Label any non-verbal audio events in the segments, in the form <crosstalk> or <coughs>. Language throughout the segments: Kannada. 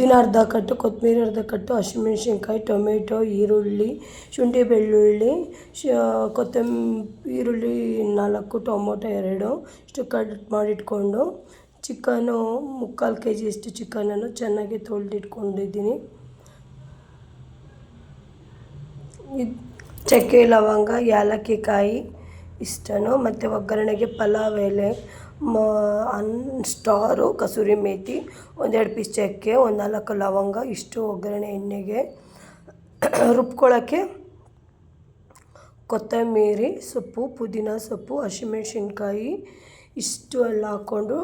ಪುದೀನ ಅರ್ಧ ಕಟ್ಟು, ಕೊತ್ತಂಬರಿ ಅರ್ಧ ಕಟ್ಟು, ಹಸಿಮೆಣ್ಸಿನ್ಕಾಯಿ, ಟೊಮೆಟೊ, ಈರುಳ್ಳಿ, ಶುಂಠಿ ಬೆಳ್ಳುಳ್ಳಿ, ಶ ಕೊತ್ತಂಬ ಈರುಳ್ಳಿ ನಾಲ್ಕು, ಟೊಮೊಟೊ ಎರಡು, ಇಷ್ಟು ಕಟ್ ಮಾಡಿಟ್ಕೊಂಡು ಚಿಕನು ಮುಕ್ಕಾಲು ಕೆ ಜಿಯಷ್ಟು ಚಿಕನನ್ನು ಚೆನ್ನಾಗಿ ತೊಳೆದಿಟ್ಕೊಂಡಿದ್ದೀನಿ. ಇದು ಚಕ್ಕೆ, ಲವಂಗ ಏಲಕ್ಕಿ ಕಾಯಿ ಇಷ್ಟನ್ನು ಮತ್ತು ಒಗ್ಗರಣೆಗೆ ಪಲಾವ್ ಎಲೆ, ಮ, ಅನ್, ಸ್ಟಾರು, ಕಸೂರಿ ಮೇಥಿ ಒಂದೆರಡು ಪೀಸ್ ಚಕ್ಕೆ, ಒಂದು ನಾಲ್ಕು ಲವಂಗ, ಇಷ್ಟು ಒಗ್ಗರಣೆ ಎಣ್ಣೆಗೆ ರುಬ್ಕೊಳ್ಳೋಕ್ಕೆ ಕೊತ್ತಂಬರಿ ಸೊಪ್ಪು, ಪುದೀನ ಸೊಪ್ಪು, ಹಸಿಮೆಣ್ಸಿನ್ಕಾಯಿ, ಇಷ್ಟು ಎಲ್ಲ ಹಾಕ್ಕೊಂಡು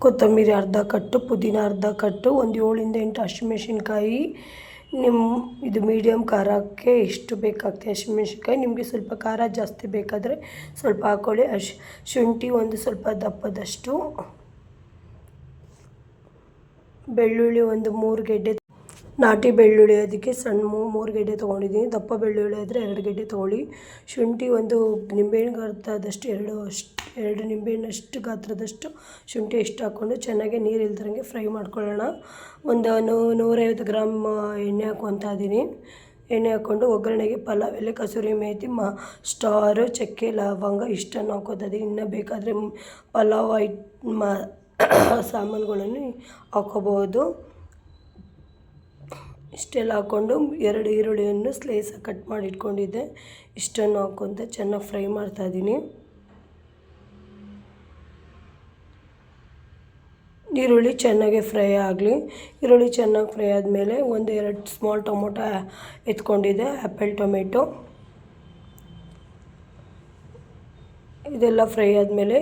ಕೊತ್ತಂಬರಿ ಅರ್ಧ ಕಟ್ಟು, ಪುದೀನ ಅರ್ಧ ಕಟ್ಟು, ಒಂದು ಏಳಿಂದ ಎಂಟು ಹಸಿಮೆಣ್ಸಿನ್ಕಾಯಿ ನಿಮ್ಮ ಇದು ಮೀಡಿಯಮ್ ಖಾರಕ್ಕೆ ಎಷ್ಟು ಬೇಕಾಗ್ತದೆ? ಹಸಿಮೆಣ್ಸಿನ್ಕಾಯಿ ನಿಮಗೆ ಸ್ವಲ್ಪ ಖಾರ ಜಾಸ್ತಿ ಬೇಕಾದರೆ ಸ್ವಲ್ಪ ಹಾಕ್ಕೊಳ್ಳಿ ಅಶ್, ಶುಂಠಿ ಒಂದು ಸ್ವಲ್ಪ ದಪ್ಪದಷ್ಟು. ಬೆಳ್ಳುಳ್ಳಿ ಒಂದು ಮೂರು ಗೆಡ್ಡೆ ನಾಟಿ ಬೆಳ್ಳುಳ್ಳಿ ಅದಕ್ಕೆ ಸಣ್ಣ ಮೂರು ಗೆಡ್ಡೆ ತೊಗೊಂಡಿದ್ದೀನಿ. ದಪ್ಪ ಬೆಳ್ಳುಳ್ಳಿ ಆದರೆ ಎರಡು ಗೆಡ್ಡೆ ತೊಗೊಳ್ಳಿ. ಶುಂಠಿ ಒಂದು ನಿಂಬೆಹಣ್ಣು ಗಾತ್ರದಷ್ಟು ಎರಡು ಅಷ್ಟು, ಎರಡು ನಿಂಬೆಹಣ್ಣಷ್ಟು ಗಾತ್ರದಷ್ಟು ಶುಂಠಿ ಎಷ್ಟು ಹಾಕ್ಕೊಂಡು ಚೆನ್ನಾಗಿ ನೀರು ಇಲ್ದಿರಂಗೆ ಫ್ರೈ ಮಾಡ್ಕೊಳ್ಳೋಣ. ಒಂದು ನೂ, ನೂರೈವತ್ತು ಗ್ರಾಮ್ ಎಣ್ಣೆ ಹಾಕ್ಕೊತಾ ಇದ್ದೀನಿ ಎಣ್ಣೆ ಹಾಕ್ಕೊಂಡು ಒಗ್ಗರಣೆಗೆ ಪಲಾವ್, ಎಲೆ, ಕಸೂರಿ ಮೇಥಿ ಮ, ಸ್ಟಾರು, ಚಕ್ಕೆ, ಲವಂಗ ಇಷ್ಟನ್ನು ಹಾಕೋತಾ ಇದ್ದೀನಿ ಇನ್ನೂ ಬೇಕಾದರೆ ಪಲಾವ್ ಐಟ್ ಮ, ಸಾಮಾನುಗಳನ್ನು ಹಾಕೋಬೋದು ಇಷ್ಟೆಲ್ಲ ಹಾಕ್ಕೊಂಡು ಎರಡು ಈರುಳ್ಳಿಯನ್ನು ಸ್ಲೈಸಾಗಿ ಕಟ್ ಮಾಡಿ ಇಟ್ಕೊಂಡಿದ್ದೆ. ಇಷ್ಟನ್ನು ಹಾಕ್ಕೊಂತ ಚೆನ್ನಾಗಿ ಫ್ರೈ ಮಾಡ್ತಾಯಿದ್ದೀನಿ ಈರುಳ್ಳಿ ಚೆನ್ನಾಗೆ ಫ್ರೈ ಆಗಲಿ. ಈರುಳ್ಳಿ ಚೆನ್ನಾಗಿ ಫ್ರೈ ಆದಮೇಲೆ ಒಂದು ಎರಡು ಸ್ಮಾಲ್ ಟೊಮೊಟೊ ಎತ್ಕೊಂಡಿದ್ದೆ ಆ್ಯಪಲ್ ಟೊಮೆಟೊ. ಇದೆಲ್ಲ ಫ್ರೈ ಆದಮೇಲೆ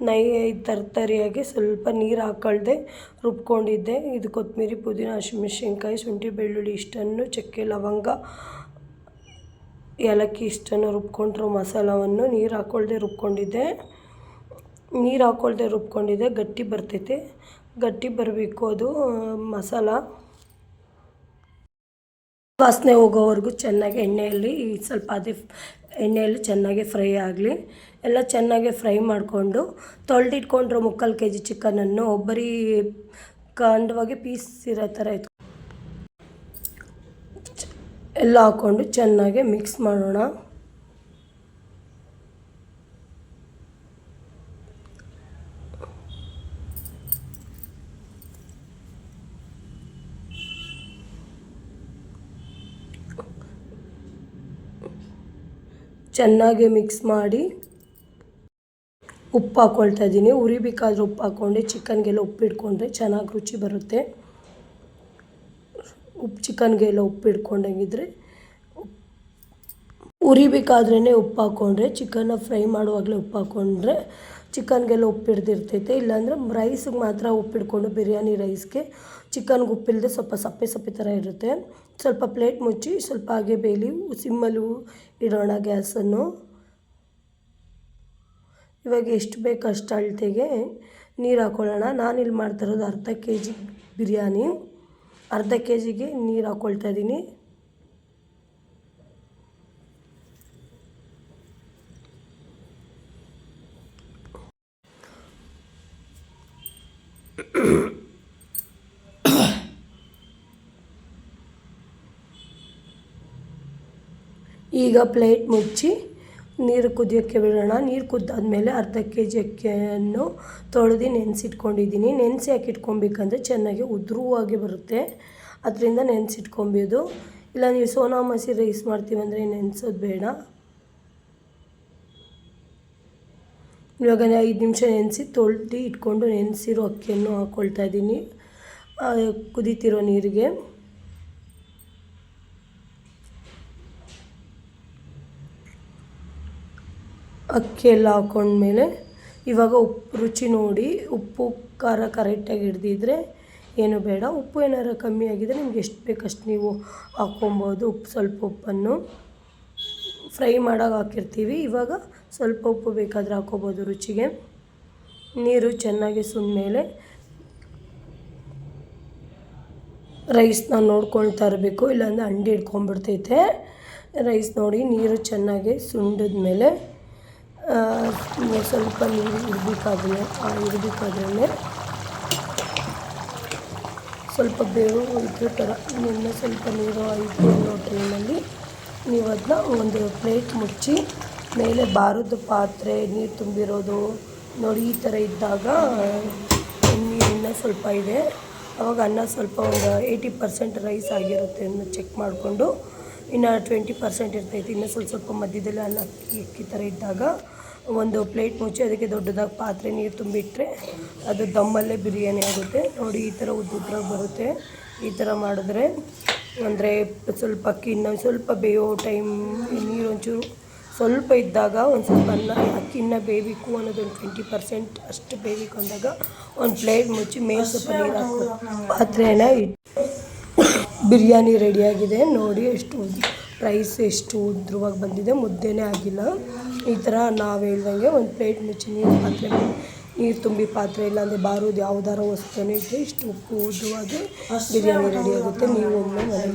ನೈ ತರ್ತರಿಯಾಗಿ ಸ್ವಲ್ಪ ನೀರು ಹಾಕೊಳ್ದೆ ರುಬ್ಕೊಂಡಿದ್ದೆ. ಇದು ಕೊತ್ತಂಬರಿ ಪುದೀನ, ಹಸಿಮೆಣ್ಸಿನ್ಕಾಯಿ, ಶುಂಠಿ, ಬೆಳ್ಳುಳ್ಳಿ ಇಷ್ಟನ್ನು ಚಕ್ಕೆ, ಲವಂಗ, ಏಲಕ್ಕಿ ಇಷ್ಟನ್ನು ರುಬ್ಕೊಂಡಿರೋ ಮಸಾಲವನ್ನು ನೀರು ಹಾಕ್ಕೊಳ್ದೆ ರುಬ್ಕೊಂಡಿದ್ದೆ. ನೀರು ಹಾಕ್ಕೊಳ್ದೆ ರುಬ್ಕೊಂಡಿದ್ದೆ. ಗಟ್ಟಿ ಬರ್ತೈತೆ. ಗಟ್ಟಿ ಬರಬೇಕು ಅದು ಮಸಾಲ. ವಾಸನೆ ಹೋಗೋವರೆಗೂ ಚೆನ್ನಾಗಿ ಎಣ್ಣೆಯಲ್ಲಿ ಸ್ವಲ್ಪ ಅದೇ ಎಣ್ಣೆಯಲ್ಲಿ ಚೆನ್ನಾಗಿ ಫ್ರೈ ಆಗಲಿ. ಎಲ್ಲ ಚೆನ್ನಾಗಿ ಫ್ರೈ ಮಾಡಿಕೊಂಡು ತೊಳೆದಿಟ್ಕೊಂಡ್ರು ಮುಕ್ಕಾಲು ಕೆ ಜಿ ಚಿಕನನ್ನು ಒಬ್ಬರಿ ಖಂಡವಾಗಿ ಪೀಸ್ ಇರೋ ಥರ ಇತ್ತು ಎಲ್ಲ ಹಾಕ್ಕೊಂಡು ಚೆನ್ನಾಗಿ ಮಿಕ್ಸ್ ಮಾಡೋಣ. ಚೆನ್ನಾಗಿ ಮಿಕ್ಸ್ ಮಾಡಿ ಉಪ್ಪು ಹಾಕ್ಕೊಳ್ತಾ ಇದ್ದೀನಿ. ಉರಿಬೇಕಾದ್ರೆ ಉಪ್ಪು ಹಾಕ್ಕೊಂಡೆ, ಚಿಕನ್ಗೆಲ್ಲ ಉಪ್ಪು ಇಟ್ಕೊಂಡ್ರೆ ಚೆನ್ನಾಗಿ ರುಚಿ ಬರುತ್ತೆ. ಉಪ್ಪು, ಚಿಕನ್ಗೆಲ್ಲ ಉಪ್ಪು ಇಟ್ಕೊಂಡಂಗಿದ್ರೆ ಉರಿಬೇಕಾದ್ರೇ ಉಪ್ಪು ಹಾಕ್ಕೊಂಡ್ರೆ, ಚಿಕನ್ನ ಫ್ರೈ ಮಾಡುವಾಗಲೇ ಉಪ್ಪು ಹಾಕ್ಕೊಂಡ್ರೆ ಚಿಕನ್ಗೆಲ್ಲ ಉಪ್ಪು ಹಿಡ್ದಿರ್ತೈತೆ ಇಲ್ಲಾಂದ್ರೆ ರೈಸಿಗೆ ಮಾತ್ರ ಉಪ್ಪು ಹಿಡ್ಕೊಂಡು ಬಿರಿಯಾನಿ ರೈಸ್ಗೆ ಚಿಕನ್ಗೆ ಉಪ್ಪಿಲ್ಲದೆ ಸ್ವಲ್ಪ ಸಪ್ಪೆ ಸಪ್ಪೆ ಥರ ಇರುತ್ತೆ. ಸ್ವಲ್ಪ ಪ್ಲೇಟ್ ಮುಚ್ಚಿ ಸ್ವಲ್ಪ ಹಾಗೆ ಬೇಯಲಿ ಸಿಮ್ಮಲ್ಲಿ ಇಡೋಣ ಗ್ಯಾಸನ್ನು ಇವಾಗ ಎಷ್ಟು ಬೇಕು ಅಷ್ಟು ಅಳತೆಗೆ ನೀರು ಹಾಕ್ಕೊಳ್ಳೋಣ ನಾನಿಲ್ಲಿ ಮಾಡ್ತಾಯಿರೋದು ಅರ್ಧ ಕೆ ಜಿ ಬಿರಿಯಾನಿ. ಅರ್ಧ ಕೆ ಜಿಗೆ ನೀರು ಹಾಕ್ಕೊಳ್ತಾ ಇದ್ದೀನಿ. <coughs> ಈಗ ಪ್ಲೇಟ್ ಮುಚ್ಚಿ ನೀರು ಕುದಿಯೋಕ್ಕೆ ಬಿಡೋಣ. ನೀರು ಕುದ್ದಾದ್ಮೇಲೆ ಅರ್ಧ ಕೆ ಜಿ ಅಕ್ಕಿಯನ್ನು ತೊಳೆದು ನೆನೆಸಿಟ್ಕೊಂಡಿದ್ದೀನಿ. ನೆನೆಸಿ ಹಾಕಿಟ್ಕೊಬೇಕಂದ್ರೆ ಚೆನ್ನಾಗಿ ಉದುರುವಾಗಿ ಬರುತ್ತೆ. ಅದರಿಂದ ನೆನೆಸಿಟ್ಕೊಬೋದು. ಇಲ್ಲ, ನೀವು ಸೋನಾ ಮಸಿ ರೈಸ್ ಮಾಡ್ತೀವಂದರೆ ನೆನೆಸೋದು ಬೇಡ. ಇವಾಗ ಐದು ನಿಮಿಷ ನೆನೆಸಿ ತೊಳ್ದು ಇಟ್ಕೊಂಡು ನೆನೆಸಿರೋ ಅಕ್ಕಿಯನ್ನು ಹಾಕ್ಕೊಳ್ತಾ ಇದ್ದೀನಿ. ಕುದೀತಿರೋ ನೀರಿಗೆ. ಅಕ್ಕಿ ಎಲ್ಲ ಹಾಕ್ಕೊಂಡ್ಮೇಲೆ ಇವಾಗ ಉಪ್ಪು ರುಚಿ ನೋಡಿ, ಉಪ್ಪು ಖಾರ ಕರೆಕ್ಟಾಗಿ ಹಿಡ್ದಿದ್ರೆ ಏನು ಬೇಡ. ಉಪ್ಪು ಏನಾರು ಕಮ್ಮಿ ಆಗಿದ್ರೆ ನಿಮ್ಗೆ ಎಷ್ಟು ಬೇಕಷ್ಟು ನೀವು ಹಾಕ್ಕೊಬೋದು ಉಪ್ಪು, ಸ್ವಲ್ಪ ಉಪ್ಪನ್ನು. ಫ್ರೈ ಮಾಡೋಕೆ ಹಾಕಿರ್ತೀವಿ. ಇವಾಗ ಸ್ವಲ್ಪ ಉಪ್ಪು ಬೇಕಾದರೆ ಹಾಕ್ಕೊಬೋದು ರುಚಿಗೆ. ನೀರು ಚೆನ್ನಾಗಿ ಸುಂದಮೇಲೆ ರೈಸ್ನ ನೋಡ್ಕೊಳ್ತಾ ಇರಬೇಕು. ಇಲ್ಲಾಂದರೆ ಅಂಡಿ ಹಿಡ್ಕೊಂಬಿಡ್ತೈತೆ ರೈಸ್ ನೋಡಿ ನೀರು ಚೆನ್ನಾಗಿ ಸುಂಡಿದ ಮೇಲೆ ಸ್ವಲ್ಪ ನೀರು ಇರಬೇಕಾದ್ರೆ, ಆ ಇರಬೇಕಾದ್ರೆ ಸ್ವಲ್ಪ ಬೇವು ಇದ್ರ ಥರ ನಿನ್ನೆ ಸ್ವಲ್ಪ ನೀರು ಐದು ಅನ್ನೋ ಟೈಮಲ್ಲಿ ನೀವು ಅದನ್ನ ಒಂದು ಪ್ಲೇಟ್ ಮುಚ್ಚಿ, ಮೇಲೆ ಬಾರದ ಪಾತ್ರೆ, ನೀರು ತುಂಬಿರೋದು, ನೋಡಿ ಈ ಥರ ಇದ್ದಾಗ ನೀರಿನ ಸ್ವಲ್ಪ ಇದೆ. ಅವಾಗ ಅನ್ನ ಸ್ವಲ್ಪ ಒಂದು ಏಯ್ಟಿ ಪರ್ಸೆಂಟ್ ರೈಸ್ ಆಗಿರುತ್ತೆ ಅಂತ ಚೆಕ್ ಮಾಡಿಕೊಂಡು, ಇನ್ನು ಟ್ವೆಂಟಿ ಪರ್ಸೆಂಟ್ ಇರ್ತೈತಿ. ಇನ್ನು ಸ್ವಲ್ಪ ಸ್ವಲ್ಪ ಮಧ್ಯದಲ್ಲಿ ಅನ್ನ ಅಕ್ಕಿ ಥರ ಇದ್ದಾಗ ಒಂದು ಪ್ಲೇಟ್ ಮುಚ್ಚಿ, ಅದಕ್ಕೆ ದೊಡ್ಡದಾಗಿ ಪಾತ್ರೆ, ನೀರು ತುಂಬಿಟ್ಟರೆ ಅದು ದಮ್ಮಲ್ಲೇ ಬಿರಿಯಾನಿ ಆಗುತ್ತೆ. ನೋಡಿ ಈ ಥರ ಉದ್ದುದ್ರಾಗಿ ಬರುತ್ತೆ. ಈ ಥರ ಮಾಡಿದ್ರೆ ಅಂದರೆ ಸ್ವಲ್ಪ ಅಕ್ಕಿ ಇನ್ನೊಂದು ಸ್ವಲ್ಪ ಬೇಯೋ ಟೈಮ್ ನೀರು ಒಂಚೂರು ಸ್ವಲ್ಪ ಇದ್ದಾಗ ಒಂದು ಸ್ವಲ್ಪ ಅನ್ನ ಅಕ್ಕಿ ಇನ್ನೂ ಬೇಯಬೇಕು ಅನ್ನೋದೊಂದು ಟ್ವೆಂಟಿ ಪರ್ಸೆಂಟ್ ಅಷ್ಟು ಬೇಯಬೇಕು ಅಂದಾಗ ಒಂದು ಪ್ಲೇಟ್ ಮುಚ್ಚಿ ಮೇಲೆ ಸ್ವಲ್ಪ ನೀರು ಹಾಕಿ ಪಾತ್ರೆನ ಬಿರಿಯಾನಿ ರೆಡಿಯಾಗಿದೆ ನೋಡಿ ಎಷ್ಟು ರೈಸ್ ಎಷ್ಟು ಉದ್ರವಾಗಿ ಬಂದಿದೆ. ಮುದ್ದೆನೇ ಆಗಿಲ್ಲ. ಈ ಥರ ನಾವು ಹೇಳ್ದಂಗೆ ಒಂದು ಪ್ಲೇಟ್ ಮುಚ್ಚಿ ನೀರು ಪಾತ್ರೆ ನೀರು ತುಂಬಿ ಪಾತ್ರೆ ಇಲ್ಲಾಂದರೆ ಬಾರೋದು ಯಾವ್ದಾರ ವಸ್ತುನೇ ಇಟ್ಟರೆ ಇಷ್ಟು ಉಪ್ಪು ಉದ್ರವಾಗಿ ಬಿರಿಯಾನಿ ರೆಡಿ ಆಗುತ್ತೆ. ನೀವು ಒಮ್ಮೆ ಮನೆ